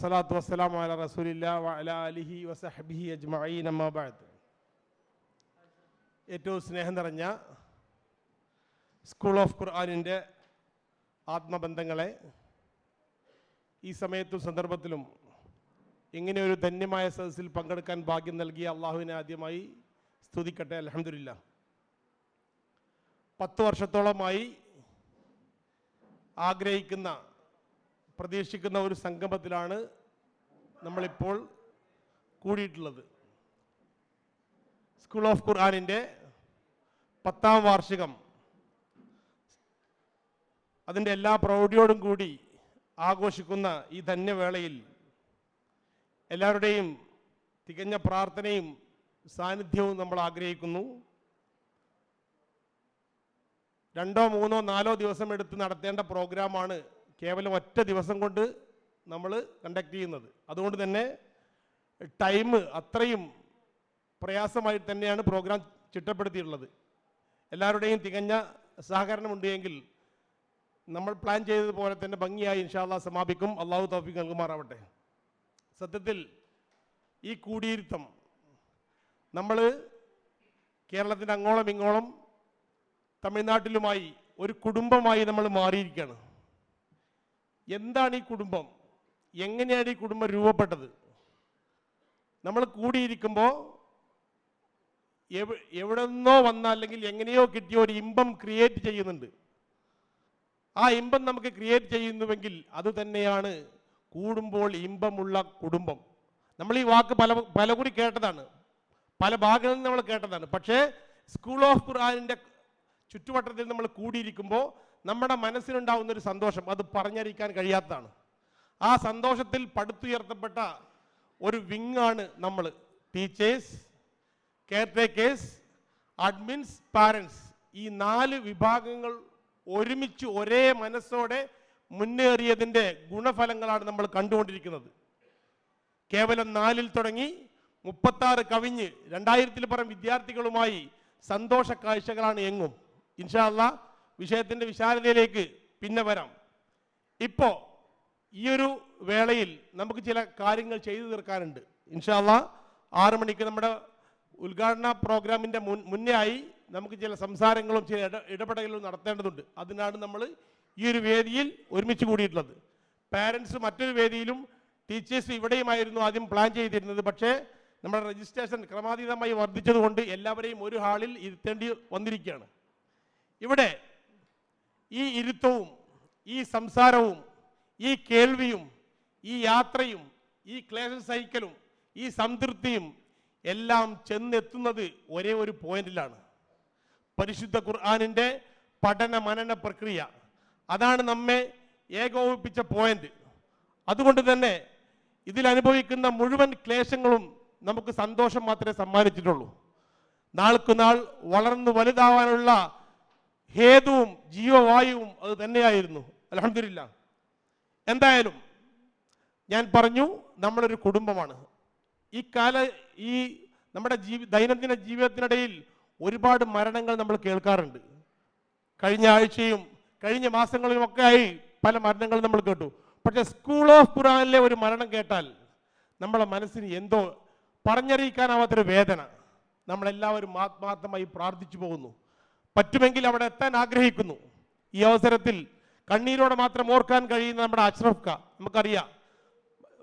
സ്വലാത്തു വസ്സലാം അല റസൂലില്ല വഅല അലിഹി വസഹബിഹി അജ്മഈൻ അമ്മാബാദ് ഏറ്റവും സ്നേഹം നിറഞ്ഞ സ്കൂൾ ഓഫ് ഖുർആാനിന്റെ ആത്മബന്ധങ്ങളെ ഈ സമയത്തും സന്ദർഭത്തിലും ഇങ്ങനെ ഒരു ധന്യമായ സദസ്സിൽ പങ്കെടുക്കാൻ ഭാഗ്യം നൽകിയ അള്ളാഹുവിനെ ആദ്യമായി സ്തുതിക്കട്ടെ. അലഹമില്ല പത്ത് വർഷത്തോളമായി ആഗ്രഹിക്കുന്ന പ്രതീക്ഷിക്കുന്ന ഒരു സംഗമത്തിലാണ് നമ്മളിപ്പോൾ കൂടിയിട്ടുള്ളത്. സ്കൂൾ ഓഫ് ഖുർആാനിന്റെ പത്താം വാർഷികം. അതിന്റെ എല്ലാ പ്രൗഢിയോടും കൂടി ആഘോഷിക്കുന്ന ഈ ധന്യവേളയിൽ എല്ലാവരുടെയും തികഞ്ഞ പ്രാർത്ഥനയും സാന്നിധ്യവും നമ്മൾ ആഗ്രഹിക്കുന്നു. രണ്ടോ മൂന്നോ നാലോ ദിവസം എടുത്ത് നടത്തേണ്ട പ്രോഗ്രാമാണ് കേവലം ഒറ്റ ദിവസം കൊണ്ട് നമ്മൾ കണ്ടക്ട് ചെയ്യുന്നത്. അതുകൊണ്ട് തന്നെ ടൈം അത്രയും പ്രയാസമായി തന്നെയാണ് പ്രോഗ്രാം ചിട്ടപ്പെടുത്തിയിട്ടുള്ളത്. എല്ലാവരുടെയും തികഞ്ഞ സഹകരണമുണ്ട് എങ്കിൽ നമ്മൾ പ്ലാൻ ചെയ്തതുപോലെ തന്നെ ഭംഗിയായി ഇൻഷാല്ല സമാപിക്കും. അള്ളാഹു തൗഫീഖ് നൽകുമാറാവട്ടെ. സത്യത്തിൽ ഈ കൂടിയിരുത്തം നമ്മൾ കേരളത്തിന്റെ അങ്ങോളം ഇങ്ങോളം തമിഴ്നാട്ടിലുമായി ഒരു കുടുംബമായി നമ്മൾ മാറിയിരിക്കുകയാണ്. എന്താണ് ഈ കുടുംബം? എങ്ങനെയാണ് ഈ കുടുംബം രൂപപ്പെട്ടത്? നമ്മൾ കൂടിയിരിക്കുമ്പോൾ എവ എവിടെ നിന്നോ വന്ന അല്ലെങ്കിൽ എങ്ങനെയോ കിട്ടിയ ഒരു ഇമ്പം ക്രിയേറ്റ് ചെയ്യുന്നുണ്ട്. ആ ഇമ്പം നമുക്ക് ക്രിയേറ്റ് ചെയ്യുന്നുവെങ്കിൽ അത് തന്നെയാണ് കൂടുമ്പോൾ ഇമ്പമുള്ള കുടുംബം. നമ്മൾ ഈ വാക്ക് പല പല കൂടി കേട്ടതാണ്. പല ഭാഗങ്ങളിൽ നിന്ന് നമ്മൾ കേട്ടതാണ്. പക്ഷേ സ്കൂൾ ഓഫ് ഖുർആാനിന്റെ ചുറ്റുവട്ടത്തിൽ നമ്മൾ കൂടിയിരിക്കുമ്പോൾ നമ്മുടെ മനസ്സിനുണ്ടാവുന്ന ഒരു സന്തോഷം അത് പറഞ്ഞറിയിക്കാൻ കഴിയാത്തതാണ്. ആ സന്തോഷത്തിൽ പടുത്തുയർത്തപ്പെട്ട ഒരു വിങ്ങാണ് നമ്മൾ. ടീച്ചേഴ്സ് കെയർടേക്കേഴ്സ് അഡ്മിൻസ് പാരൻസ് ഈ നാല് വിഭാഗങ്ങൾ ഒരുമിച്ച് ഒരേ മനസ്സോടെ മുന്നേറിയതിന്റെ ഗുണഫലങ്ങളാണ് നമ്മൾ കണ്ടുകൊണ്ടിരിക്കുന്നത്. കേവലം നാലിൽ തുടങ്ങി മുപ്പത്താറ് കവിഞ്ഞ് രണ്ടായിരത്തിൽ പരം വിദ്യാർത്ഥികളുമായി സന്തോഷ കാഴ്ചകളാണ് എങ്ങും. ഇൻഷാല്ല വിഷയത്തിന്റെ വിശാലതയിലേക്ക് പിന്നെ വരാം. ഇപ്പോൾ ഈ ഒരു വേളയിൽ നമുക്ക് ചില കാര്യങ്ങൾ ചെയ്തു തീർക്കാനുണ്ട്. ഇൻഷാല്ല ആറു മണിക്ക് നമ്മുടെ ഉദ്ഘാടന പ്രോഗ്രാമിന്റെ മുൻ മുന്നേ ആയി നമുക്ക് ചില സംസാരങ്ങളും ചില ഇട ഇടപെടലുകളും നടത്തേണ്ടതുണ്ട്. അതിനാണ് നമ്മൾ ഈ ഒരു വേദിയിൽ ഒരുമിച്ച് കൂടിയിട്ടുള്ളത്. പാരൻസ് മറ്റൊരു വേദിയിലും ടീച്ചേഴ്സ് ഇവിടെയുമായിരുന്നു ആദ്യം പ്ലാൻ ചെയ്തിരുന്നത്. പക്ഷേ നമ്മുടെ രജിസ്ട്രേഷൻ ക്രമാതീതമായി വർദ്ധിച്ചതുകൊണ്ട് എല്ലാവരെയും ഒരു ഹാളിൽ ഇരുത്തേണ്ടി വന്നിരിക്കുകയാണ്. ഇവിടെ ഈ ഇരുത്തവും ഈ സംസാരവും ഈ കേൾവിയും ഈ യാത്രയും ഈ ക്ലേശ സൈക്കിളും ഈ സംതൃപ്തിയും എല്ലാം ചെന്നെത്തുന്നത് ഒരേ ഒരു പോയിന്റിലാണ്. പരിശുദ്ധ ഖുർആാനിന്റെ പഠന മനന പ്രക്രിയ. അതാണ് നമ്മെ ഏകോപിപ്പിച്ച പോയിന്റ്. അതുകൊണ്ട് തന്നെ ഇതിൽ അനുഭവിക്കുന്ന മുഴുവൻ ക്ലേശങ്ങളും നമുക്ക് സന്തോഷം മാത്രമേ സമ്മാനിച്ചിട്ടുള്ളൂ. നാൾക്കുനാൾ വളർന്നു വലുതാവാനുള്ള ഹേതുവും ജീവവായുവും അത് തന്നെയായിരുന്നു. അലഹമില്ല എന്തായാലും ഞാൻ പറഞ്ഞു നമ്മളൊരു കുടുംബമാണ്. ഈ കാല ഈ നമ്മുടെ ജീവി ദൈനംദിന ജീവിതത്തിനിടയിൽ ഒരുപാട് മരണങ്ങൾ നമ്മൾ കേൾക്കാറുണ്ട്. കഴിഞ്ഞ ആഴ്ചയും കഴിഞ്ഞ മാസങ്ങളിലുമൊക്കെ ആയി പല മരണങ്ങളും നമ്മൾ കേട്ടു. പക്ഷെ സ്കൂൾ ഓഫ് ഖുറാനിലെ ഒരു മരണം കേട്ടാൽ നമ്മളെ മനസ്സിന് എന്തോ പറഞ്ഞറിയിക്കാനാവാത്തൊരു വേദന. നമ്മളെല്ലാവരും ആത്മാർത്ഥമായി പ്രാർത്ഥിച്ചു പോകുന്നു. പറ്റുമെങ്കിൽ അവിടെ എത്താൻ ആഗ്രഹിക്കുന്നു. ഈ അവസരത്തിൽ കണ്ണീരോടെ മാത്രം ഓർക്കാൻ കഴിയുന്ന നമ്മുടെ അഷ്റഫ് നമുക്കറിയാം.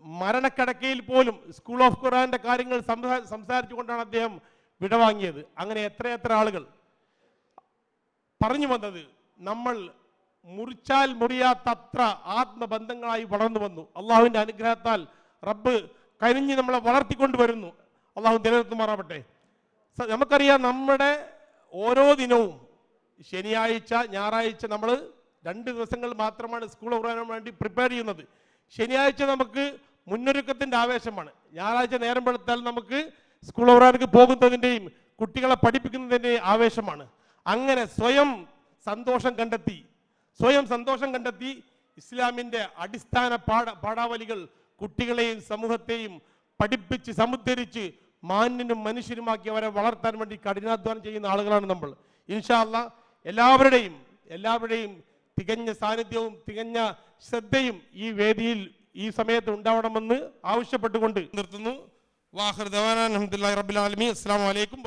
മരണക്കിടക്കയിൽ പോലും സ്കൂൾ ഓഫ് ഖുറാന്റെ കാര്യങ്ങൾ സംസാരിച്ചു സംസാരിച്ചുകൊണ്ടാണ് അദ്ദേഹം വിടവാങ്ങിയത്. അങ്ങനെ എത്രയെത്ര ആളുകൾ. പറഞ്ഞു വന്നത് നമ്മൾ മുറിച്ചാൽ മുറിയാത്തത്ര ആത്മബന്ധങ്ങളായി വളർന്നു വന്നു. അള്ളാഹുവിന്റെ അനുഗ്രഹത്താൽ റബ്ബ് കരിഞ്ഞ് നമ്മളെ വളർത്തിക്കൊണ്ടുവരുന്നു. അള്ളാഹു നിലനിർത്തുമാറാവട്ടെ നമുക്കറിയാം നമ്മുടെ ഓരോ ദിനവും ശനിയാഴ്ച ഞായറാഴ്ച നമ്മൾ രണ്ട് ദിവസങ്ങൾ മാത്രമാണ് സ്കൂൾ തുറക്കാൻ വേണ്ടി പ്രിപ്പയർ ചെയ്യുന്നത്. ശനിയാഴ്ച നമുക്ക് മുന്നൊരുക്കത്തിന്റെ ആവേശമാണ്. ഞായറാഴ്ച നേരം വെളുത്താൽ നമുക്ക് സ്കൂൾ തുറക്കാനൊക്കെ പോകുന്നതിന്റെയും കുട്ടികളെ പഠിപ്പിക്കുന്നതിന്റെയും ആവേശമാണ്. അങ്ങനെ സ്വയം സന്തോഷം കണ്ടെത്തി സ്വയം സന്തോഷം കണ്ടെത്തി ഇസ്ലാമിന്റെ അടിസ്ഥാന പാഠ പാഠാവലികൾ കുട്ടികളെയും സമൂഹത്തെയും പഠിപ്പിച്ച് സമുദ്ധരിച്ച് മാന്യനും മനുഷ്യരുമാക്കി അവരെ വളർത്താൻ വേണ്ടി കഠിനാധ്വാനം ചെയ്യുന്ന ആളുകളാണ് നമ്മൾ. ഇൻഷാല്ല എല്ലാവരുടെയും എല്ലാവരുടെയും തികഞ്ഞ സാന്നിധ്യവും തികഞ്ഞ ശ്രദ്ധയും ഈ വേദിയിൽ ഈ സമയത്ത് ഉണ്ടാവണമെന്ന് ആവശ്യപ്പെട്ടുകൊണ്ട് നിർത്തുന്നു. അലഹമുല്ലാ റബ്ബുലാലമി അസ്സാം വലൈക്കും